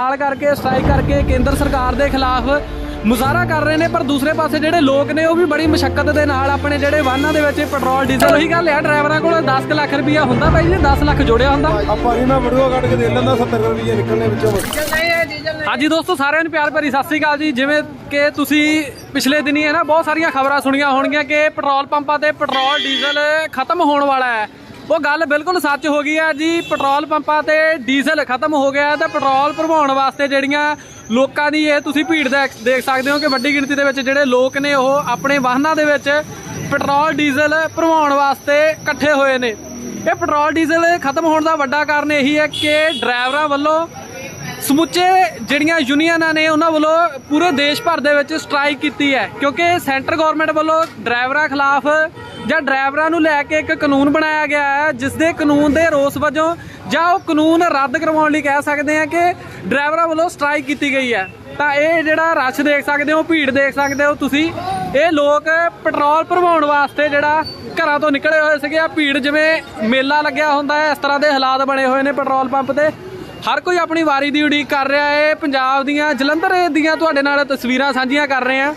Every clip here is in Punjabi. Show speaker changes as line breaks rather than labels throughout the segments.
ਨਾਲ ਕਰਕੇ ਸਟ੍ਰਾਈਕ ਕਰਕੇ ਕੇਂਦਰ ਸਰਕਾਰ ਦੇ ਖਿਲਾਫ ਮੁਜ਼ਾਹਰਾ ਕਰ ਰਹੇ ਨੇ ਪਰ ਦੂਸਰੇ ਪਾਸੇ ਜਿਹੜੇ ਲੋਕ ਨੇ ਉਹ ਵੀ ਬੜੀ ਮੁਸ਼ਕਲ ਦੇ ਨਾਲ ਆਪਣੇ ਜਿਹੜੇ ਵਾਹਨਾਂ ਦੇ ਵਿੱਚ ਪੈਟਰੋਲ ਡੀਜ਼ਲ ਉਹੀ ਗੱਲ ਹੈ ਡਰਾਈਵਰਾਂ ਕੋਲ 10 ਕੁ ਲੱਖ ਰੁਪਇਆ ਹੁੰਦਾ ਬਾਈ ਜੀ 10 ਲੱਖ ਜੋੜਿਆ ਹੁੰਦਾ।
ਆਪਾਂ ਨਹੀਂ ਮੈਂ ਵੀਡੀਓ ਕੱਢ ਕੇ ਦੇ ਲੈਂਦਾ 70 ਰੁਪਏ ਨਿਕਲਣੇ ਵਿੱਚੋਂ।
ਹਾਂਜੀ ਦੋਸਤੋ ਸਾਰਿਆਂ ਨੂੰ ਪਿਆਰ ਭਰੀ ਸਤਿ ਸ੍ਰੀ ਅਕਾਲ ਜੀ। ਜਿਵੇਂ ਕਿ ਤੁਸੀਂ ਪਿਛਲੇ ਦਿਨੀ ਹੈ ਨਾ ਬਹੁਤ ਸਾਰੀਆਂ ਖਬਰਾਂ ਸੁਣੀਆਂ ਹੋਣਗੀਆਂ ਕਿ ਪੈਟਰੋਲ ਪੰਪਾਂ ਤੇ ਪੈਟਰੋਲ ਡੀਜ਼ਲ ਖਤਮ ਹੋਣ ਵਾਲਾ ਹੈ। ਉਹ ਗੱਲ ਬਿਲਕੁਲ ਸੱਚ ਹੋ ਗਈ ਹੈ ਜੀ, ਪੈਟਰੋਲ ਪੰਪਾਂ ਤੇ ਡੀਜ਼ਲ ਖਤਮ ਹੋ ਗਿਆ ਹੈ ਤੇ ਪੈਟਰੋਲ ਭਰਵਾਉਣ ਵਾਸਤੇ ਜਿਹੜੀਆਂ ਲੋਕਾਂ ਦੀ ਇਹ ਤੁਸੀਂ ਭੀੜ ਦੇਖ ਦੇਖ ਸਕਦੇ ਹੋ ਕਿ ਵੱਡੀ ਗਿਣਤੀ ਦੇ ਵਿੱਚ ਜਿਹੜੇ ਲੋਕ ਨੇ ਉਹ ਆਪਣੇ ਵਾਹਨਾਂ ਦੇ ਵਿੱਚ ਪੈਟਰੋਲ ਡੀਜ਼ਲ ਭਰਵਾਉਣ ਵਾਸਤੇ ਇਕੱਠੇ ਹੋਏ ਨੇ। ਇਹ ਪੈਟਰੋਲ ਡੀਜ਼ਲ ਖਤਮ ਹੋਣ ਦਾ ਵੱਡਾ ਕਾਰਨ ਇਹੀ ਹੈ ਕਿ ਡਰਾਈਵਰਾਂ ਵੱਲੋਂ ਸਮੁੱਚੇ ਜਿਹੜੀਆਂ ਯੂਨੀਅਨਾਂ ਨੇ ਉਹਨਾਂ ਵੱਲੋਂ ਪੂਰੇ ਦੇਸ਼ ਭਰ ਦੇ ਵਿੱਚ ਸਟ੍ਰਾਈਕ ਕੀਤੀ ਹੈ, ਕਿਉਂਕਿ ਸੈਂਟਰ ਗਵਰਨਮੈਂਟ ਵੱਲੋਂ ਡਰਾਈਵਰਾਂ ਖਿਲਾਫ ਜਾਂ ਡਰਾਈਵਰਾਂ ਨੂੰ ਲੈ ਕੇ ਇੱਕ ਕਾਨੂੰਨ ਬਣਾਇਆ ਗਿਆ ਹੈ ਜਿਸ ਦੇ ਕਾਨੂੰਨ ਦੇ ਰੋਸ ਵਜੋਂ ਜਾਂ ਉਹ ਕਾਨੂੰਨ ਰੱਦ ਕਰਵਾਉਣ ਲਈ ਕਹਿ ਸਕਦੇ ਆ ਕਿ ਡਰਾਈਵਰਾਂ ਵੱਲੋਂ ਸਟ੍ਰਾਈਕ ਕੀਤੀ ਗਈ ਹੈ। ਤਾਂ ਇਹ ਜਿਹੜਾ ਰਸ਼ ਦੇਖ ਸਕਦੇ ਹੋ, ਭੀੜ ਦੇਖ ਸਕਦੇ ਹੋ ਤੁਸੀਂ, ਇਹ ਲੋਕ ਪੈਟਰੋਲ ਭਰਵਾਉਣ ਵਾਸਤੇ ਜਿਹੜਾ ਘਰਾਂ ਤੋਂ ਨਿਕਲੇ ਹੋਏ ਸੀਗੇ। ਆ ਭੀੜ ਜਿਵੇਂ ਮੇਲਾ ਲੱਗਿਆ ਹੁੰਦਾ ਹੈ, ਇਸ ਤਰ੍ਹਾਂ ਦੇ ਹਾਲਾਤ ਬਣੇ ਹੋਏ ਨੇ ਪੈਟਰੋਲ ਪੰਪ ਤੇ। ਹਰ ਕੋਈ ਆਪਣੀ ਵਾਰੀ ਦੀ ਉਡੀਕ ਕਰ ਰਿਹਾ ਹੈ। ਪੰਜਾਬ ਦੀਆਂ ਜਲੰਧਰ ਦੀਆਂ ਤੁਹਾਡੇ ਨਾਲ ਤਸਵੀਰਾਂ ਸਾਂਝੀਆਂ ਕਰ ਰਹੇ ਆ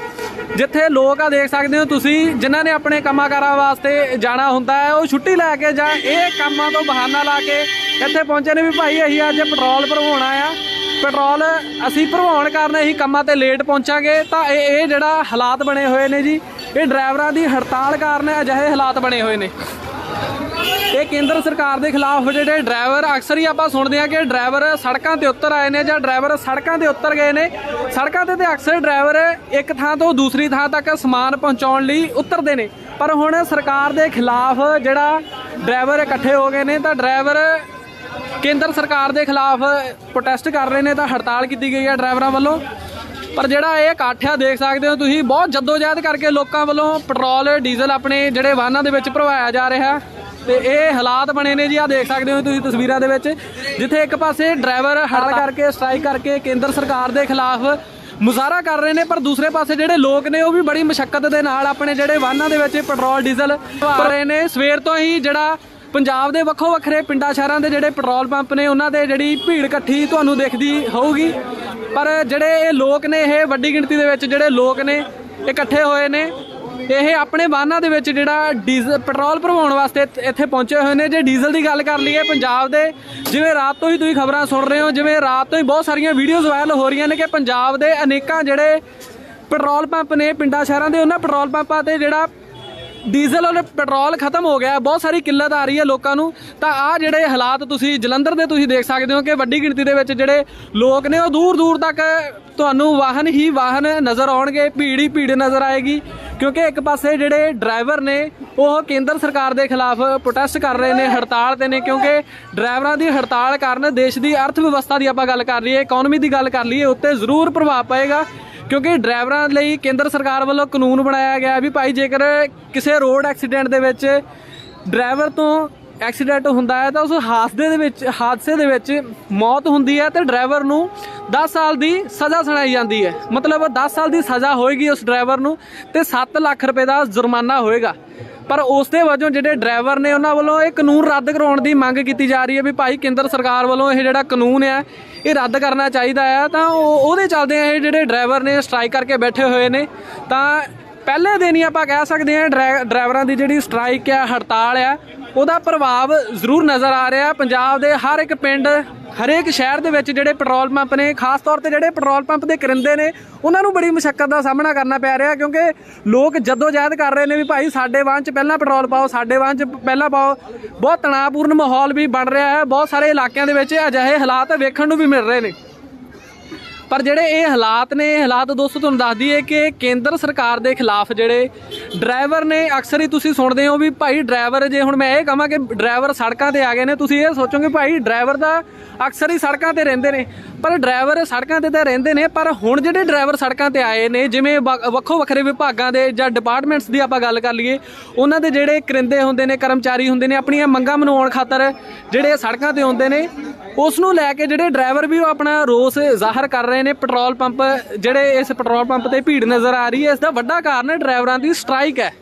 ਜਿੱਥੇ ਲੋਕ ਆ ਦੇਖ ਸਕਦੇ ਹੋ ਤੁਸੀਂ, ਜਿਨ੍ਹਾਂ ਨੇ ਆਪਣੇ ਕੰਮਾਂਕਾਰਾਂ ਵਾਸਤੇ ਜਾਣਾ ਹੁੰਦਾ ਹੈ, ਉਹ ਛੁੱਟੀ ਲੈ ਕੇ ਜਾਂ ਇਹ ਕੰਮਾਂ ਤੋਂ ਬਹਾਨਾ ਲਾ ਕੇ ਇੱਥੇ ਪਹੁੰਚੇ ਨੇ ਵੀ ਭਾਈ ਅਸੀਂ ਅੱਜ ਪੈਟਰੋਲ ਭਰਵਾਉਣਾ ਆ ਪੈਟਰੋਲ ਅਸੀਂ ਭਰਵਾਉਣ ਕਾਰਨ ਅਸੀਂ ਕੰਮਾਂ ਤੇ ਲੇਟ ਪਹੁੰਚਾਂਗੇ, ਤਾਂ ਇਹ ਇਹ ਜਿਹੜਾ ਹਾਲਾਤ ਬਣੇ ਹੋਏ ਨੇ ਜੀ, ਇਹ ਡਰਾਈਵਰਾਂ ਦੀ ਹੜਤਾਲ ਕਾਰਨ ਅਜਿਹੇ ਹਾਲਾਤ ਬਣੇ ਹੋਏ ਨੇ। ਇਹ ਕੇਂਦਰ ਸਰਕਾਰ ਦੇ ਖਿਲਾਫ ਜਿਹੜੇ ਡਰਾਈਵਰ, ਅਕਸਰ ਹੀ ਆਪਾਂ ਸੁਣਦੇ ਆ ਕਿ ਡਰਾਈਵਰ ਸੜਕਾਂ ਤੇ ਉੱਤਰ ਆਏ ਨੇ ਜਾਂ ਡਰਾਈਵਰ ਸੜਕਾਂ ਤੇ ਉੱਤਰ ਗਏ ਨੇ। ਸੜਕਾਂ ਤੇ ਤੇ ਅਕਸਰ ਡਰਾਈਵਰ ਇੱਕ ਥਾਂ ਤੋਂ ਦੂਸਰੀ ਥਾਂ ਤੱਕ ਸਮਾਨ ਪਹੁੰਚਾਉਣ ਲਈ ਉਤਰਦੇ ਨੇ। ਪਰ ਹੁਣ ਸਰਕਾਰ ਦੇ ਖਿਲਾਫ ਜਿਹੜਾ ਡਰਾਈਵਰ ਇਕੱਠੇ ਹੋ ਗਏ ਨੇ, ਤਾਂ ਡਰਾਈਵਰ ਕੇਂਦਰ ਸਰਕਾਰ ਦੇ ਖਿਲਾਫ ਪ੍ਰੋਟੈਸਟ ਕਰ ਰਹੇ ਨੇ, ਤਾਂ ਹੜਤਾਲ ਕੀਤੀ ਗਈ ਹੈ ਡਰਾਈਵਰਾਂ ਵੱਲੋਂ। ਪਰ ਜਿਹੜਾ ਇਹ ਇਕੱਠ ਆ ਦੇਖ ਸਕਦੇ ਹੋ ਤੁਸੀਂ, ਬਹੁਤ ਜਦੋਜਹਿਦ ਕਰਕੇ ਲੋਕਾਂ ਵੱਲੋਂ ਪੈਟਰੋਲ, ਡੀਜ਼ਲ ਆਪਣੇ ਜਿਹੜੇ ਵਾਹਨਾਂ ਦੇ ਵਿੱਚ ਭਰਵਾਇਆ ਜਾ ਰਿਹਾ। ਤੇ ਇਹ ਹਾਲਾਤ ਬਣੇ ਨੇ ਜੀ ਆ ਦੇਖ ਸਕਦੇ ਹੋ ਤੁਸੀਂ ਤਸਵੀਰਾਂ ਦੇ ਵਿੱਚ ਜਿੱਥੇ ਇੱਕ ਪਾਸੇ ਡਰਾਈਵਰ ਹੜਤਾਲ ਕਰਕੇ ਸਟ੍ਰਾਈਕ ਕਰਕੇ ਕੇਂਦਰ ਸਰਕਾਰ ਦੇ ਖਿਲਾਫ ਮੁਜ਼ਾਹਰਾ ਕਰ ਰਹੇ ਨੇ ਪਰ ਦੂਸਰੇ ਪਾਸੇ ਜਿਹੜੇ ਲੋਕ ਨੇ ਉਹ ਵੀ ਬੜੀ ਮੁਸ਼ਕਲ ਦੇ ਨਾਲ ਆਪਣੇ ਜਿਹੜੇ ਵਾਹਨਾਂ ਦੇ ਵਿੱਚ ਪੈਟਰੋਲ ਡੀਜ਼ਲ ਭਰ ਰਹੇ ਨੇ। ਸਵੇਰ ਤੋਂ ਹੀ ਜਿਹੜਾ ਪੰਜਾਬ ਦੇ ਵੱਖੋ ਵੱਖਰੇ ਪਿੰਡਾਂ ਸ਼ਹਿਰਾਂ ਦੇ ਜਿਹੜੇ ਪੈਟਰੋਲ ਪੰਪ ਨੇ ਉਹਨਾਂ ਦੇ ਜਿਹੜੀ ਭੀੜ ਇਕੱਠੀ ਤੁਹਾਨੂੰ ਦਿਖਦੀ ਹੋਊਗੀ। ਪਰ ਜਿਹੜੇ ਇਹ ਲੋਕ ਨੇ ਇਹ ਵੱਡੀ ਗਿਣਤੀ ਦੇ ਵਿੱਚ ਜਿਹੜੇ ਲੋਕ ਨੇ ਇਕੱਠੇ ਹੋਏ ਨੇ। ਇਹ ਆਪਣੇ ਵਾਹਨਾਂ ਦੇ ਵਿੱਚ ਜਿਹੜਾ ਡੀਜ਼ਲ ਪੈਟਰੋਲ ਭਰਵਾਉਣ ਵਾਸਤੇ ਇੱਥੇ- ਇੱਥੇ ਪਹੁੰਚੇ ਹੋਏ ਨੇ। ਜੇ ਡੀਜ਼ਲ ਦੀ ਗੱਲ ਕਰ ਲਈਏ ਪੰਜਾਬ ਦੇ, ਜਿਵੇਂ ਰਾਤ ਤੋਂ ਹੀ ਤੁਸੀਂ ਖਬਰਾਂ ਸੁਣ ਰਹੇ ਹੋ, ਜਿਵੇਂ ਰਾਤ ਤੋਂ ਹੀ ਬਹੁਤ ਸਾਰੀਆਂ ਵੀਡੀਓਜ਼ ਵਾਇਰਲ ਹੋ ਰਹੀਆਂ ਨੇ ਕਿ ਪੰਜਾਬ ਦੇ ਅਨੇਕਾਂ ਜਿਹੜੇ ਪੈਟਰੋਲ ਪੰਪ ਨੇ ਪਿੰਡਾਂ, ਸ਼ਹਿਰਾਂ ਦੇ, ਉਹਨਾਂ ਪੈਟਰੋਲ ਪੰਪਾਂ ਤੇ ਜਿਹੜਾ ਡੀਜ਼ਲ ਔਰ ਪੈਟਰੋਲ ਖਤਮ ਹੋ ਗਿਆ, ਬਹੁਤ ਸਾਰੀ ਕਿੱਲਤ ਆ ਰਹੀ ਹੈ ਲੋਕਾਂ ਨੂੰ। ਤਾਂ ਆ ਜਿਹੜੇ ਹਾਲਾਤ ਤੁਸੀਂ ਜਲੰਧਰ ਦੇ ਤੁਸੀਂ ਦੇਖ ਸਕਦੇ ਹੋ ਕਿ ਵੱਡੀ ਗਿਣਤੀ ਦੇ ਵਿੱਚ ਜਿਹੜੇ ਲੋਕ ਨੇ, ਉਹ ਦੂਰ ਦੂਰ ਤੱਕ ਤੁਹਾਨੂੰ ਵਾਹਨ ਹੀ ਵਾਹਨ ਨਜ਼ਰ ਆਉਣਗੇ, ਭੀੜ ਹੀ ਭੀੜ ਨਜ਼ਰ ਆਏਗੀ। ਕਿਉਂਕਿ ਇੱਕ ਪਾਸੇ ਜਿਹੜੇ ਡਰਾਈਵਰ ਨੇ, ਉਹ ਕੇਂਦਰ ਸਰਕਾਰ ਦੇ ਖਿਲਾਫ ਪ੍ਰੋਟੈਸਟ ਕਰ ਰਹੇ ਨੇ, ਹੜਤਾਲ ਤੇ ਨੇ, ਕਿਉਂਕਿ ਡਰਾਈਵਰਾਂ ਦੀ ਹੜਤਾਲ ਕਾਰਨ ਦੇਸ਼ ਦੀ ਅਰਥ ਵਿਵਸਥਾ ਦੀ ਆਪਾਂ ਗੱਲ ਕਰ ਲਈਏ ਇਕਨੋਮੀ ਦੀ ਗੱਲ ਕਰ ਲਈਏ, ਉੱਤੇ ਜ਼ਰੂਰ ਪ੍ਰਭਾਵ ਪਏਗਾ। ਕਿਉਂਕਿ ਡਰਾਈਵਰਾਂ ਲਈ ਕੇਂਦਰ ਸਰਕਾਰ ਵੱਲੋਂ ਕਾਨੂੰਨ ਬਣਾਇਆ ਗਿਆ ਵੀ ਭਾਈ ਜੇਕਰ ਕਿਸੇ ਰੋਡ ਐਕਸੀਡੈਂਟ ਦੇ ਵਿੱਚ ਡਰਾਈਵਰ ਤੋਂ ਐਕਸੀਡੈਂਟ ਹੁੰਦਾ ਹੈ ਤਾਂ ਉਸ ਹਾਦਸੇ ਦੇ ਵਿੱਚ, ਹਾਦਸੇ ਦੇ ਵਿੱਚ ਮੌਤ ਹੁੰਦੀ ਹੈ ਤੇ ਡਰਾਈਵਰ ਨੂੰ 10 ਸਾਲ ਦੀ ਸਜ਼ਾ ਸੁਣਾਈ ਜਾਂਦੀ ਹੈ। ਮਤਲਬ 10 ਸਾਲ ਦੀ ਸਜ਼ਾ ਹੋਏਗੀ ਉਸ ਡਰਾਈਵਰ ਨੂੰ ਤੇ 7 ਲੱਖ ਰੁਪਏ ਦਾ ਜੁਰਮਾਨਾ ਹੋਏਗਾ। ਪਰ ਉਸ ਦੇ ਵਜੋਂ ਜਿਹੜੇ ਡਰਾਈਵਰ ਨੇ ਉਹਨਾਂ ਵੱਲੋਂ ਇਹ ਕਾਨੂੰਨ ਰੱਦ ਕਰਾਉਣ ਦੀ ਮੰਗ ਕੀਤੀ ਜਾ ਰਹੀ ਹੈ ਵੀ ਭਾਈ ਕੇਂਦਰ ਸਰਕਾਰ ਵੱਲੋਂ ਇਹ ਜਿਹੜਾ ਕਾਨੂੰਨ ਹੈ, ਇਹ ਰੱਦ ਕਰਨਾ ਚਾਹੀਦਾ ਹੈ। ਤਾਂ ਉਹ ਉਹਦੇ ਚੱਲਦੇ ਇਹ ਜਿਹੜੇ ਡਰਾਈਵਰ ਨੇ ਸਟ੍ਰਾਈਕ ਕਰਕੇ ਬੈਠੇ ਹੋਏ ਨੇ। ਤਾਂ ਪਹਿਲੇ ਦਿਨ ਹੀ ਆਪਾਂ ਕਹਿ ਸਕਦੇ ਹਾਂ ਡਰਾ- ਡਰਾਈਵਰਾਂ ਦੀ ਜਿਹੜੀ ਸਟ੍ਰਾਈਕ ਹੈ, ਹੜਤਾਲ ਹੈ, ਉਹਦਾ ਪ੍ਰਭਾਵ ਜ਼ਰੂਰ ਨਜ਼ਰ ਆ ਰਿਹਾ ਪੰਜਾਬ ਦੇ ਹਰ ਇੱਕ ਪਿੰਡ ਹਰੇਕ ਸ਼ਹਿਰ ਦੇ ਵਿੱਚ ਜਿਹੜੇ ਪੈਟਰੋਲ ਪੰਪ ਨੇ, ਖਾਸ ਤੌਰ ਤੇ ਜਿਹੜੇ ਪੈਟਰੋਲ ਪੰਪ ਦੇ ਕਰਿੰਦੇ ਨੇ, ਉਹਨਾਂ ਨੂੰ ਬੜੀ ਮੁਸ਼ਕਲ ਦਾ ਸਾਹਮਣਾ ਕਰਨਾ ਪੈ ਰਿਹਾ ਕਿਉਂਕਿ ਲੋਕ ਜਦੋਜਹਿਦ ਕਰ ਰਹੇ ਨੇ ਵੀ ਭਾਈ ਸਾਡੇ ਵਾਹਨ 'ਚ ਪਹਿਲਾਂ ਪੈਟਰੋਲ ਪਾਓ, ਸਾਡੇ ਵਾਹਨ 'ਚ ਪਹਿਲਾਂ ਪਾਓ। ਬਹੁਤ ਤਣਾਅਪੂਰਨ ਮਾਹੌਲ ਵੀ ਬਣ ਰਿਹਾ ਹੈ। ਬਹੁਤ ਸਾਰੇ ਇਲਾਕਿਆਂ ਦੇ ਵਿੱਚ ਅਜਿਹੇ ਹਾਲਾਤ ਵੇਖਣ ਨੂੰ ਵੀ ਮਿਲ ਰਹੇ ਨੇ। ਪਰ ਜਿਹੜੇ ਇਹ ਹਾਲਾਤ ਨੇ, ਇਹ ਹਾਲਾਤ ਦੋਸਤੋ ਤੁਹਾਨੂੰ ਦੱਸ ਦਈਏ ਕਿ ਕੇਂਦਰ ਸਰਕਾਰ ਦੇ ਖਿਲਾਫ ਜਿਹੜੇ ਡਰਾਈਵਰ ਨੇ, ਅਕਸਰ ਹੀ ਤੁਸੀਂ ਸੁਣਦੇ ਹੋ ਵੀ ਭਾਈ ਡਰਾਈਵਰ ਜੇ ਹੁਣ ਮੈਂ ਇਹ ਕਹਾਂ ਕਿ ਡਰਾਈਵਰ ਸੜਕਾਂ ਤੇ ਆ ਗਏ ਨੇ, ਤੁਸੀਂ ਇਹ ਸੋਚੋਗੇ ਭਾਈ ਡਰਾਈਵਰ ਦਾ ਅਕਸਰ ਹੀ ਸੜਕਾਂ ਤੇ ਰਹਿੰਦੇ ਨੇ। ਪਰ ਡਰਾਈਵਰ ਸੜਕਾਂ ਤੇ ਤਾਂ ਰਹਿੰਦੇ ਨੇ, ਪਰ ਹੁਣ ਜਿਹੜੇ ਡਰਾਈਵਰ ਸੜਕਾਂ ਤੇ ਆਏ ਨੇ, ਜਿਵੇਂ ਵ- ਵੱਖੋ ਵੱਖਰੇ ਵਿਭਾਗਾਂ ਦੇ ਜਾਂ ਡਿਪਾਰਟਮੈਂਟਸ ਦੀ ਆਪਾਂ ਗੱਲ ਕਰ ਲਈਏ, ਉਹਨਾਂ ਦੇ ਜਿਹੜੇ ਕਰਿੰਦੇ ਹੁੰਦੇ ਨੇ, ਕਰਮਚਾਰੀ ਹੁੰਦੇ ਨੇ, ਆਪਣੀਆਂ ਮੰਗਾਂ ਮਨਾਉਣ ਖਾਤਰ ਜਿਹੜੇ ਸੜਕਾਂ ਤੇ ਆਉਂਦੇ ਨੇ, ਉਸ ਨੂੰ ਲੈ ਕੇ ਜਿਹੜੇ ਡਰਾਈਵਰ ਵੀ ਉਹ ਆਪਣਾ ਰੋਸ ਜ਼ਾਹਰ ਕਰ ਰਹੇ ਨੇ, ਪੈਟਰੋਲ ਪੰਪ, ਜਿਹੜੇ ਇਸ ਪੈਟਰੋਲ ਪੰਪ ਤੇ ਭੀੜ ਨਜ਼ਰ ਆ ਰਹੀ ਹੈ, ਇਸ ਦਾ ਵੱਡਾ ਕਾਰਨ ਡਰਾਈਵਰਾਂ ਦੀ ਸਟ੍ਰਾਈਕ ਹੈ।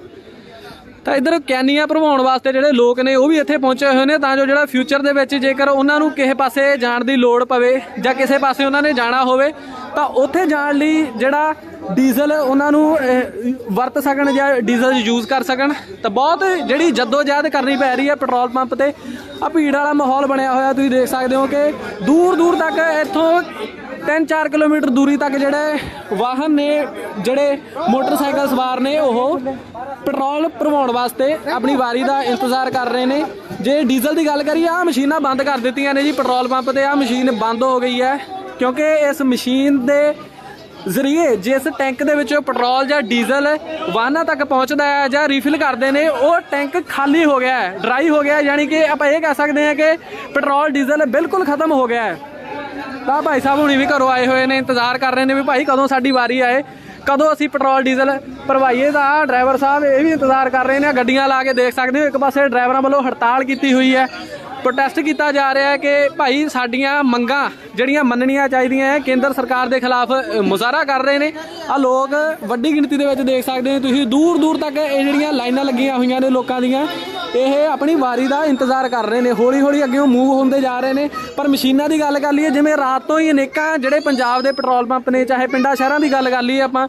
ਤਾਂ ਇਧਰ ਕੈਨੀਆਂ ਭਰਵਾਉਣ ਵਾਸਤੇ ਜਿਹੜੇ ਲੋਕ ਨੇ, ਉਹ ਵੀ ਇੱਥੇ ਪਹੁੰਚੇ ਹੋਏ ਨੇ, ਤਾਂ ਜੋ ਜਿਹੜਾ ਫਿਊਚਰ ਦੇ ਵਿੱਚ ਜੇਕਰ ਉਹਨਾਂ ਨੂੰ ਕਿਸੇ ਪਾਸੇ ਜਾਣ ਦੀ ਲੋੜ ਪਵੇ ਜਾਂ ਕਿਸੇ ਪਾਸੇ ਉਹਨਾਂ ਨੇ ਜਾਣਾ ਹੋਵੇ, ਤਾਂ ਉੱਥੇ ਜਾਣ ਲਈ ਜਿਹੜਾ ਡੀਜ਼ਲ ਉਹਨਾਂ ਨੂੰ ਵਰਤ ਸਕਣ ਜਾਂ ਡੀਜ਼ਲ ਯੂਜ਼ ਕਰ ਸਕਣ। ਤਾਂ ਬਹੁਤ ਜਿਹੜੀ ਜਦੋਜਹਿਦ ਕਰਨੀ ਪੈ ਰਹੀ ਹੈ ਪੈਟਰੋਲ ਪੰਪ ਤੇ। ਆ ਭੀੜ ਵਾਲਾ ਮਾਹੌਲ ਬਣਿਆ ਹੋਇਆ, ਤੁਸੀਂ ਦੇਖ ਸਕਦੇ ਹੋ ਕਿ ਦੂਰ ਦੂਰ ਤੱਕ ਇੱਥੋਂ 3-4 ਕਿਲੋਮੀਟਰ ਦੂਰੀ ਤੱਕ ਜਿਹੜੇ ਵਾਹਨ ਨੇ ਜਿਹੜੇ ਮੋਟਰਸਾਈਕਲ ਸਵਾਰ ਨੇ ਉਹ ਪੈਟਰੋਲ ਭਰਵਾਉਣ ਵਾਸਤੇ ਆਪਣੀ ਵਾਰੀ ਦਾ ਇੰਤਜ਼ਾਰ ਕਰ ਰਹੇ ਨੇ। ਜੇ ਡੀਜ਼ਲ ਦੀ ਗੱਲ ਕਰੀਏ ਆ ਮਸ਼ੀਨਾਂ ਬੰਦ ਕਰ ਦਿੱਤੀਆਂ ਨੇ ਜੀ ਪੈਟਰੋਲ ਪੰਪ ਤੇ ਆ ਮਸ਼ੀਨ ਬੰਦ ਹੋ ਗਈ ਹੈ। ਕਿਉਂਕਿ ਇਸ ਮਸ਼ੀਨ ਦੇ ਜ਼ਰੀਏ ਜਿਸ ਟੈਂਕ ਦੇ ਵਿੱਚ ਪੈਟਰੋਲ ਜਾਂ ਡੀਜ਼ਲ ਵਾਹਨਾਂ ਤੱਕ ਪਹੁੰਚਦਾ ਹੈ ਜਾਂ ਰੀਫਿਲ ਕਰਦੇ ਨੇ ਉਹ ਟੈਂਕ ਖਾਲੀ ਹੋ ਗਿਆ ਹੈ ਡਰਾਈ ਹੋ ਗਿਆ ਹੈ, ਯਾਨੀ ਕਿ ਆਪਾਂ ਇਹ ਕਹਿ ਸਕਦੇ ਹਾਂ ਕਿ ਪੈਟਰੋਲ ਡੀਜ਼ਲ ਬਿਲਕੁਲ ਖਤਮ ਹੋ ਗਿਆ ਹੈ। ਤਾਂ ਭਾਈ ਸਾਹਿਬ ਹੁਣੀ ਵੀ ਘਰੋਂ ਆਏ ਹੋਏ ਨੇ ਇੰਤਜ਼ਾਰ ਕਰ ਰਹੇ ਨੇ ਵੀ ਭਾਈ ਕਦੋਂ ਸਾਡੀ ਵਾਰੀ ਆਏ। ਕਦੋਂ ਅਸੀਂ ਪੈਟਰੋਲ, ਡੀਜ਼ਲ ਭਰਵਾਈਏ ਤਾਂ ਡਰਾਈਵਰ ਸਾਹਿਬ ਇਹ ਵੀ ਇੰਤਜ਼ਾਰ ਕਰ ਰਹੇ ਨੇ, ਗੱਡੀਆਂ ਲਾ ਕੇ ਦੇਖ ਸਕਦੇ ਹੋ, ਇੱਕ ਪਾਸੇ ਡਰਾਈਵਰਾਂ ਵੱਲੋਂ ਹੜਤਾਲ ਕੀਤੀ ਹੋਈ ਹੈ। ਪ੍ਰੋਟੈਸਟ ਕੀਤਾ ਜਾ ਰਿਹਾ ਹੈ ਕਿ ਭਾਈ ਸਾਡੀਆਂ ਮੰਗਾਂ ਜਿਹੜੀਆਂ ਮੰਨਣੀਆਂ ਚਾਹੀਦੀਆਂ ਹੈ, ਕੇਂਦਰ ਸਰਕਾਰ ਦੇ ਖਿਲਾਫ ਮੁਜ਼ਾਹਰਾ ਕਰ ਰਹੇ ਨੇ। ਆ ਲੋਕ ਵੱਡੀ ਗਿਣਤੀ ਦੇ ਵਿੱਚ ਦੇਖ ਸਕਦੇ ਹੋ ਤੁਸੀਂ ਦੂਰ ਦੂਰ ਤੱਕ ਇਹ ਜਿਹੜੀਆਂ ਲਾਈਨਾਂ ਲੱਗੀਆਂ ਹੋਈਆਂ ਨੇ ਲੋਕਾਂ ਦੀਆਂ ਇਹ ਆਪਣੀ ਵਾਰੀ ਦਾ ਇੰਤਜ਼ਾਰ ਕਰ ਰਹੇ ਨੇ। ਹੌਲੀ ਹੌਲੀ ਅੱਗੇ ਉਹ ਮੂਵ ਹੁੰਦੇ ਜਾ ਰਹੇ ਨੇ। ਪਰ ਮਸ਼ੀਨਾਂ ਦੀ ਗੱਲ ਕਰ ਲਈਏ, ਜਿਵੇਂ ਰਾਤ ਤੋਂ ਹੀ ਅਨੇਕਾਂ ਜਿਹੜੇ ਪੰਜਾਬ ਦੇ ਪੈਟਰੋਲ ਪੰਪ ਨੇ, ਚਾਹੇ ਪਿੰਡਾਂ ਸ਼ਹਿਰਾਂ ਦੀ ਗੱਲ ਕਰ ਲਈਏ ਆਪਾਂ,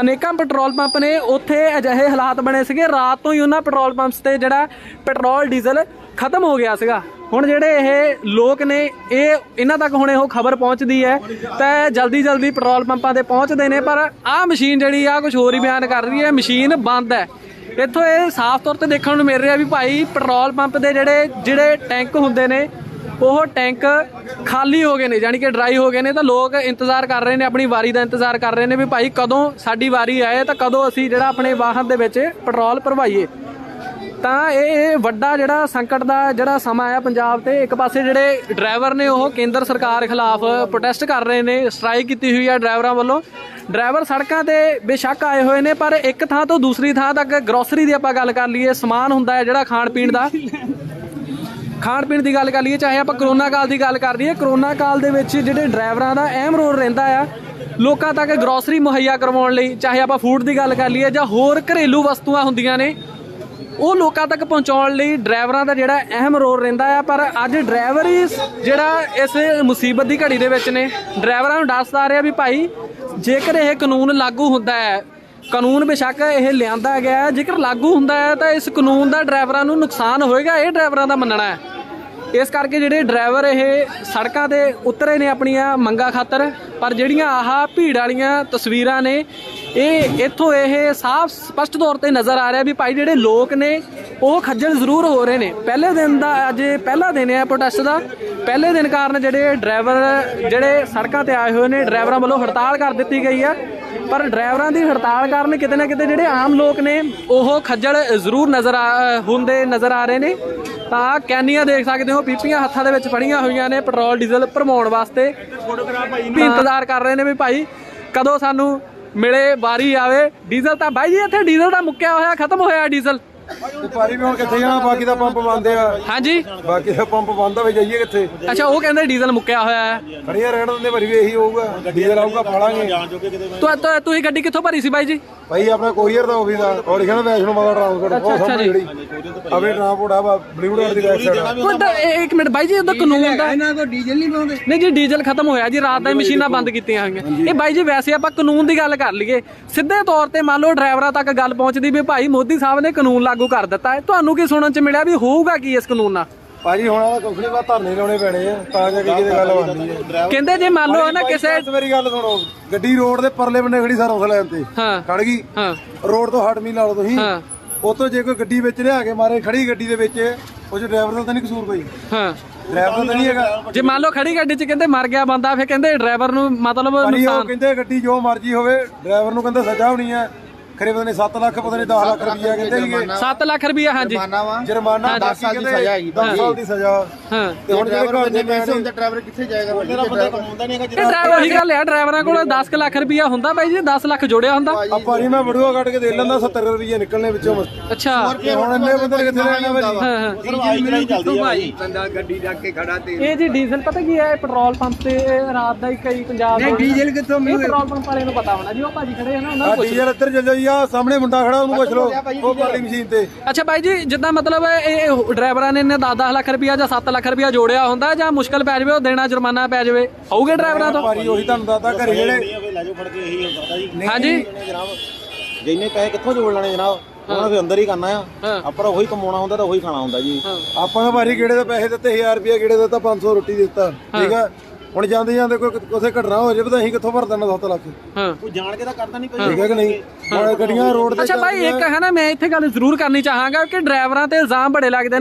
ਅਨੇਕਾਂ ਪੈਟਰੋਲ ਪੰਪ ਨੇ ਉੱਥੇ ਅਜਿਹੇ ਹਾਲਾਤ ਬਣੇ ਸੀਗੇ। ਰਾਤ ਤੋਂ ਹੀ ਉਹਨਾਂ ਪੈਟਰੋਲ ਪੰਪਸ ਤੇ ਜਿਹੜਾ ਪੈਟਰੋਲ, ਡੀਜ਼ਲ ਖਤਮ ਹੋ ਗਿਆ ਸੀਗਾ। ਹੁਣ ਜਿਹੜੇ ਇਹ ਲੋਕ ਨੇ, ਇਹ ਇਹਨਾਂ ਤੱਕ ਹੁਣ ਇਹੋ ਖਬਰ ਪਹੁੰਚਦੀ ਹੈ। ਤਾਂ ਜਲਦੀ ਜਲਦੀ ਪੈਟਰੋਲ ਪੰਪਾਂ ਤੇ ਪਹੁੰਚਦੇ ਨੇ। ਪਰ ਆਹ ਮਸ਼ੀਨ ਜਿਹੜੀ ਆ ਕੁਝ ਹੋਰ ਹੀ ਬਿਆਨ ਕਰ ਰਹੀ ਹੈ। ਮਸ਼ੀਨ ਬੰਦ ਹੈ। ਇੱਥੋਂ ਇਹ ਸਾਫ਼ ਤੌਰ ਤੇ ਦੇਖਣ ਨੂੰ ਮਿਲ ਰਿਹਾ ਵੀ ਭਾਈ ਪੈਟਰੋਲ ਪੰਪ ਦੇ ਜਿਹੜੇ ਜਿਹੜੇ ਟੈਂਕ ਹੁੰਦੇ ਨੇ, ਉਹ ਟੈਂਕ ਖਾਲੀ ਹੋ ਗਏ ਨੇ ਯਾਨੀ ਕਿ ਡਰਾਈ ਹੋ ਗਏ ਨੇ, ਤਾਂ ਲੋਕ ਇੰਤਜ਼ਾਰ ਕਰ ਰਹੇ ਨੇ, ਆਪਣੀ ਵਾਰੀ ਦਾ ਇੰਤਜ਼ਾਰ ਕਰ ਰਹੇ ਨੇ ਵੀ ਭਾਈ ਕਦੋਂ ਸਾਡੀ ਵਾਰੀ ਆਏ, ਤਾਂ ਕਦੋਂ ਅਸੀਂ ਜਿਹੜਾ ਆਪਣੇ ਵਾਹਨ ਦੇ ਵਿੱਚ ਪੈਟਰੋਲ ਭਰਵਾਈਏ। ਤਾਂ ਇਹ ਵੱਡਾ ਜਿਹੜਾ ਸੰਕਟ ਦਾ ਜਿਹੜਾ ਸਮਾਂ ਆਇਆ ਪੰਜਾਬ ਤੇ, ਇੱਕ ਪਾਸੇ ਜਿਹੜੇ ਡਰਾਈਵਰ ਨੇ ਉਹ ਕੇਂਦਰ ਸਰਕਾਰ ਖਿਲਾਫ ਪ੍ਰੋਟੈਸਟ ਕਰ ਰਹੇ ਨੇ ਸਟ੍ਰਾਈਕ ਕੀਤੀ ਹੋਈ ਹੈ ਡਰਾਈਵਰਾਂ ਵੱਲੋਂ। ਡਰਾਈਵਰ ਸੜਕਾਂ ਤੇ ਬੇਸ਼ੱਕ ਆਏ ਹੋਏ ਨੇ, ਪਰ ਇੱਕ ਥਾਂ ਤੋਂ ਦੂਸਰੀ ਥਾਂ ਤੱਕ ਗਰੋਸਰੀ ਦੀ ਆਪਾਂ ਗੱਲ ਕਰ ਲਈਏ, ਸਮਾਨ ਹੁੰਦਾ ਹੈ ਜਿਹੜਾ ਖਾਣ ਪੀਣ ਦਾ। ਖਾਣ ਪੀਣ ਦੀ ਗੱਲ ਕਰ ਲਈਏ, ਚਾਹੇ ਆਪਾਂ ਕਰੋਨਾ ਕਾਲ ਦੀ ਗੱਲ ਕਰ ਲਈਏ, ਕਰੋਨਾ ਕਾਲ ਦੇ ਵਿੱਚ ਜਿਹੜੇ ਡਰਾਈਵਰਾਂ ਦਾ ਅਹਿਮ ਰੋਲ ਰਹਿੰਦਾ ਆ, ਲੋਕਾਂ ਤੱਕ ਗਰੋਸਰੀ ਮੁਹੱਈਆ ਕਰਵਾਉਣ ਲਈ, ਚਾਹੇ ਆਪਾਂ ਫੂਡ ਦੀ ਗੱਲ ਕਰ ਲਈਏ ਜਾਂ ਹੋਰ ਘਰੇਲੂ ਵਸਤੂਆਂ ਹੁੰਦੀਆਂ ਨੇ ਉਹ ਲੋਕਾਂ ਤੱਕ ਪਹੁੰਚਾਉਣ ਲਈ ਡਰਾਈਵਰਾਂ ਦਾ ਜਿਹੜਾ ਅਹਿਮ ਰੋਲ ਰਹਿੰਦਾ ਆ ਪਰ ਅੱਜ ਡਰਾਈਵਰ ਹੀ ਜਿਹੜਾ ਇਸ ਮੁਸੀਬਤ ਦੀ ਘੜੀ ਦੇ ਵਿੱਚ ਨੇ ਡਰਾਈਵਰਾਂ ਨੂੰ ਦੱਸਦਾ ਰਿਹਾ ਵੀ ਭਾਈ ਜੇਕਰ ਇਹ ਕਾਨੂੰਨ ਲਾਗੂ ਹੁੰਦਾ ਹੈ ਕਾਨੂੰਨ ਬੇਸ਼ੱਕ ਇਹ ਲਿਆਂਦਾ ਗਿਆ ਹੈ, ਜੇਕਰ ਲਾਗੂ ਹੁੰਦਾ ਹੈ ਤਾਂ ਇਸ ਕਾਨੂੰਨ ਦਾ ਡਰਾਈਵਰਾਂ ਨੂੰ ਨੁਕਸਾਨ ਹੋਏਗਾ ਇਹ ਡਰਾਈਵਰਾਂ ਦਾ ਮੰਨਣਾ ਹੈ। ਇਸ ਕਰਕੇ ਜਿਹੜੇ ਡਰਾਈਵਰ ਇਹ ਸੜਕਾਂ ਤੇ ਉਤਰੇ ਨੇ ਆਪਣੀਆਂ ਮੰਗਾਂ ਖਾਤਰ ਪਰ ਜਿਹੜੀਆਂ ਆਹ ਭੀੜ ਵਾਲੀਆਂ ਤਸਵੀਰਾਂ ਨੇ ਇਹ ਇੱਥੋਂ ਇਹ ਸਾਫ਼ ਸਪਸ਼ਟ ਤੌਰ ਤੇ ਨਜ਼ਰ ਆ ਰਿਹਾ ਵੀ ਭਾਈ ਜਿਹੜੇ ਲੋਕ ਨੇ ਉਹ ਖੱਜਲ ਜ਼ਰੂਰ ਹੋ ਰਹੇ ਨੇ। ਪਹਿਲੇ ਦਿਨ ਦਾ ਅੱਜ ਪਹਿਲਾ ਦਿਨ ਹੈ ਪ੍ਰੋਟੈਸਟ ਦਾ। ਪਹਿਲੇ ਦਿਨ ਕਾਰਨ ਜਿਹੜੇ ਡਰਾਈਵਰ ਜਿਹੜੇ ਸੜਕਾਂ ਤੇ ਆਏ ਹੋਏ ਨੇ ਡਰਾਈਵਰਾਂ ਵੱਲੋਂ ਹੜਤਾਲ ਕਰ ਦਿੱਤੀ ਗਈ ਆ। ਪਰ ਡਰਾਈਵਰਾਂ ਦੀ ਹੜਤਾਲ ਕਾਰਨ ਕਿਤੇ ਨਾ ਕਿਤੇ ਜਿਹੜੇ ਆਮ ਲੋਕ ਨੇ ਉਹ ਖੱਜਲ ਜ਼ਰੂਰ ਨਜ਼ਰ ਆ ਹੁੰਦੇ ਨਜ਼ਰ ਆ ਰਹੇ ਨੇ। ਤਾਂ ਕੈਨੀਆਂ ਦੇਖ ਸਕਦੇ ਹੋ ਪੀਪੀਆਂ ਹੱਥਾਂ ਦੇ ਵਿੱਚ ਫੜੀਆਂ ਹੋਈਆਂ ਨੇ ਪੈਟਰੋਲ ਡੀਜ਼ਲ ਭਰਵਾਉਣ ਵਾਸਤੇ। ਵੀ ਇੰਤਜ਼ਾਰ ਕਰ ਰਹੇ ਨੇ ਵੀ ਭਾਈ ਕਦੋਂ ਸਾਨੂੰ ਮਿਲੇ, ਵਾਰੀ ਆਵੇ। ਡੀਜ਼ਲ ਤਾਂ ਬਾਈ ਜੀ ਇੱਥੇ ਡੀਜ਼ਲ ਦਾ ਮੁੱਕਿਆ ਹੋਇਆ, ਖਤਮ ਹੋਇਆ ਡੀਜ਼ਲ।
ਤੇ ਪਾਰੀ ਵੀ ਹੁਣ ਕਿੱਥੇ ਜਾਣਾ ਬਾਕੀ ਦਾ ਪੰਪ ਬੰਦ ਆ।
ਹਾਂਜੀ?
ਬਾਕੀ ਦਾ ਪੰਪ ਬੰਦ ਹੋਵੇ ਜਾਈਏ ਕਿੱਥੇ?
ਅੱਛਾ ਉਹ ਕਹਿੰਦੇ ਡੀਜ਼ਲ ਮੁੱਕਿਆ ਹੋਇਆ ਹੈ।
ਖੜੀਆਂ ਰਹਿਣ ਦਿੰਦੇ ਭਰੀ ਵੀ ਇਹੀ ਹੋਊਗਾ। ਡੀਜ਼ਲ ਆਊਗਾ ਪਾਲਾਂਗੇ
ਤੁਹਾ- ਤੁਹਾ- ਤੁਸੀਂ ਗੱਡੀ ਕਿੱਥੋਂ ਭਰੀ ਸੀ ਬਾਈ ਜੀ?
ਭਾਈ ਆਪਣਾ ਕੋਰੀਅਰ ਦਾ ਆਫਿਸ ਆ। ਔਰ ਲਿਖਿਆ ਨਾ ਵੈਸ਼ਨੋ ਮਾਤਾ ਟਰਾਂਸਪੋਰਟ ਉਹ
ਅੱਛਾ
ਸਾਹਮਣੇ
ਜੀ।
ਜਿਹੜੀ। ਅਵੇ ਟਰਾਂਸਪੋਰਟ ਆ ਬਲੂ ਡਾਰ ਦੀ ਬੈਕ ਸਾਈਡ
ਤਾਂ ਇੱਕ ਮਿੰਟ ਬਾਈ ਜੀ ਉਹਦਾ ਕਾਨੂੰਨ ਦਾ
ਇਹਨਾਂ ਕੋ ਡੀਜ਼ਲ ਨਹੀਂ ਪਾਉਂਦੇ
ਨਹੀਂ ਜੀ ਡੀਜ਼ਲ ਖਤਮ ਹੋਇਆ ਜੀ ਰਾਤ ਦਾ ਮਸ਼ੀਨਾਂ ਬੰਦ ਕੀਤੀਆਂ ਹੋਈਆਂ। ਇਹ ਬਾਈ ਜੀ ਵੈਸੇ ਆਪਾਂ ਕਾਨੂੰਨ ਦੀ ਗੱਲ ਕਰ ਲਈਏ। ਸਿੱਧੇ ਤੌਰ ਤੇ ਮੰਨ ਲਓ ਡਰਾਈਵਰਾਂ ਤੱਕ ਗੱਲ ਪਹੁੰਚਦੀ ਵੀ ਭਾਈ ਮੋਦੀ ਸਾਹਿਬ ਨੇ ਕਾਨੂੰਨ ਲਾਗੂ ਕਰ ਦਿੱਤਾ ਹੈ। ਤੁਹਾਨੂੰ ਕੀ ਸੁਣਨ ਚ ਮਿਲਿਆ ਵੀ ਹੋਊਗਾ ਕੀ ਇਸ ਕਾਨੂੰਨ? ਨਾਲ
ਭਾਜੀ ਹੁਣ ਆ ਕੁਛ ਨਹੀਂ ਬਾ ਧਰਨੇ ਲਾਉਣੇ ਪੈਣੇ ਆ। ਤਾਂ ਜਾ ਕੇ ਕਿਤੇ ਗੱਲ ਬਣਦੀ ਹੈ
ਕਹਿੰਦੇ ਜੇ ਮੰਨ ਲਓ ਨਾ ਕਿਸੇ
ਮੇਰੀ ਗੱਲ ਸੁਣੋ। ਗੱਡੀ ਰੋਡ ਦੇ ਪਰਲੇ ਬੰਨੇ ਖੜੀ ਸਰ ਉਸ ਲਾਈਨ ਤੇ।
ਹਾਂ।
ਖੜ ਗਈ।
ਹਾਂ।
ਰੋਡ ਤੋਂ ਹਟ ਲਾ ਲਓ ਤੁਸੀਂ।
ਹਾਂ।
ਉਤੋਂ ਜੇ ਕੋਈ ਗੱਡੀ ਵਿੱਚ ਲਿਆ ਕੇ ਮਾਰੇ ਖੜੀ ਗੱਡੀ ਦੇ ਵਿੱਚ ਉਹ ਚ ਡਰਾਈਵਰ ਦਾ ਤਾਂ ਨਹੀਂ ਕਸੂਰ ਕੋਈ।
ਹਾਂ।
ਡਰਾਈਵਰ ਤਾਂ ਨਹੀਂ ਹੈਗਾ।
ਜੇ ਮੰਨ ਲਓ ਖੜੀ ਗੱਡੀ 'ਚ ਕਹਿੰਦੇ ਮਰ ਗਿਆ ਬੰਦਾ ਫਿਰ ਕਹਿੰਦੇ ਡਰਾਈਵਰ ਨੂੰ ਮਤਲਬ ਨੁਕਸਾਨ।
ਕਹਿੰਦੇ ਗੱਡੀ ਜੋ ਮਰਜ਼ੀ ਹੋਵੇ ਡਰਾਈਵਰ ਨੂੰ ਕਹਿੰਦੇ ਸਜ਼ਾ ਹੋਣੀ ਹੈ। ਖਰੇ ਪਤਾ ਨਹੀਂ 7 ਲੱਖ ਪਤਾ ਨਹੀਂ 10 ਲੱਖ ਰੁਪਈਆ ਕਹਿੰਦੇ ਸੀਗੇ।
7 ਲੱਖ ਰੁਪਈਆ ਹਾਂਜੀ।
ਮਾਨਾ ਵਾ।
ਜੁਰਮਾਨਾ 10 ਸਾਲ ਦੀ ਸਜ਼ਾ ਹੈਗੀ 10 ਸਾਲ ਦੀ ਸਜ਼ਾ।
ਹਾਂ।
ਤੇ ਹੁਣ ਜਿਹੜੇ ਘਰ ਦੇ
ਪੈਸੇ ਹੁੰਦੇ ਡਰਾਈਵਰ ਕਿੱਥੇ ਜਾਏਗਾ? ਭਾਜੀ ਹੁੰਦਾ ਨਹੀਂ
ਇਹ ਡਰਾਈਵਰ ਉਹੀ ਗੱਲ ਆ ਡਰਾਈਵਰਾਂ ਕੋਲ 10 ਲੱਖ ਰੁਪਈਆ ਹੁੰਦਾ ਬਾਈ ਜੀ 10 ਲੱਖ ਜੋੜਿਆ ਹੁੰਦਾ।
ਆਪਾਂ ਨਹੀਂ ਮੈਂ ਵੜੂਆ ਕੱਢ ਕੇ ਦੇ ਲੈਂਦਾ 70 ਰੁਪਈਏ ਨਿਕਲਣੇ ਵਿੱਚੋਂ।
ਅੱਛਾ।
ਹੁਣ ਇੰਨੇ ਬੰਦੇ ਕਿੱਥੇ
ਹਾਂ ਹਾਂ।
ਬੰਦਾ ਗੱਡੀ ਜਾ ਕੇ ਖੜਾ ਤੇ
ਇਹ ਜੀ ਡੀਜ਼ਲ ਪਤਾ ਕੀ ਹੈ ਪੈਟਰੋਲ ਪੰਪ ਤੇ ਰਾਤ ਦਾ ਹੀ ਕਈ ਪੰਜਾਬ
ਨਹੀਂ ਡੀਜ਼ਲ ਕਿੱਥੋਂ
ਇਹ ਪੈਟਰੋਲ ਪੰਪ ਵਾਲੇ ਨੂੰ ਪਤਾ ਹੋਣਾ ਜੀ ਉਹ ਭਾਜੀ ਖੜੇ ਆ ਨਾ ਉਹਨਾਂ ਨੂੰ ਪੁੱਛ
ਡੀਜ਼ਲ ਇੱਧਰ ਚੱਲ ਜਾਓ ਜੀ ਆ ਸਾਹਮਣੇ ਮੁੰਡਾ ਖੜਾ ਉਹਨੂੰ ਪੁੱਛ ਲਓ ਉਹ ਪਾਲੀ ਮਸ਼ੀਨ ਤੇ।
ਅੱਛਾ ਬਾਈ ਜੀ ਜਿੱਦਾਂ ਮਤਲਬ ਇਹ ਡਰਾਈਵਰਾਂ ਨੇ ਇਹਨੇ 10-10 ਲੱਖ ਰੁਪਇਆ ਜਾਂ 7 ਲੱਖ ਰੁਪਇਆ ਜੋੜਿਆ ਹੁੰਦਾ ਜਾਂ ਮੁਸ਼ਕਲ ਪੈ ਜਾਵੇ ਉਹ ਦੇਣਾ ਜੁਰਮਾਨਾ ਪੈ ਜਾਵੇ ਹੋਊਗੇ ਡਰਾਈਵਰਾਂ ਤੋਂ?
ਭਾਰੀ ਉਹੀ ਤੁਹਾਨੂੰ ਦੱਸਦਾ ਘਰੇ ਜਿਹੜੇ
ਲੈ ਜਾਓ ਫੜ ਕੇ ਇਹੀ ਹੁੰਦਾ ਜੀ।
ਹਾਂਜੀ।
ਜਨਾਬ ਜਿੰਨੇ ਪੈਸੇ ਕਿੱਥੋਂ ਜੋੜ ਲੈਣੇ ਜਨਾਬ? ਉਹਨਾਂ ਦੇ ਅੰਦਰ ਹੀ ਕਰਨਾ ਆ। ਆਪਾਂ ਉਹੀ ਕਮਾਉਣਾ ਹੁੰਦਾ ਤਾਂ ਉਹੀ ਖਾਣਾ ਹੁੰਦਾ ਜੀ।
ਆਪਾਂ ਤਾਂ ਭਾਰੀ ਗੇੜੇ ਦੇ ਪੈਸੇ ਦਿੱਤੇ? 1000 ਰੁਪਏ ਗੇੜੇ ਦਾ ਤਾਂ 500 ਰੋਟੀ ਦਿੱਤਾ। ਠੀਕ ਆ? ਹੁਣ ਜਾਂਦੇ ਜਾਂਦੇ ਕੋਈ ਉਥੇ ਘਟਨਾ ਹੋ ਜਾਵੇ ਤਾਂ ਅਸੀਂ ਕਿੱਥੋਂ ਭਰ ਦੇਣਾ 7 ਲੱਖ?
ਹਾਂ।
ਕੋਈ ਜਾਣ ਕੇ ਤਾਂ ਕਰਦਾ ਨਹੀਂ ਕੋਈ
ਠੀਕ ਹੈ ਕਿ ਨਹੀਂ? ਹੁਣ ਗੱਡੀਆਂ ਰੋਡ ਤੇ
ਅੱਛਾ ਭਾਈ ਇੱਕ ਹੈ ਨਾ ਮੈਂ ਇੱਥੇ ਗੱਲ ਜ਼ਰੂਰ ਕਰਨੀ ਚਾਹਾਂਗਾ ਕਿ ਡਰਾਈਵਰਾਂ ਤੇ ਇਲਜ਼ਾਮ ਬੜੇ ਲੱਗਦੇ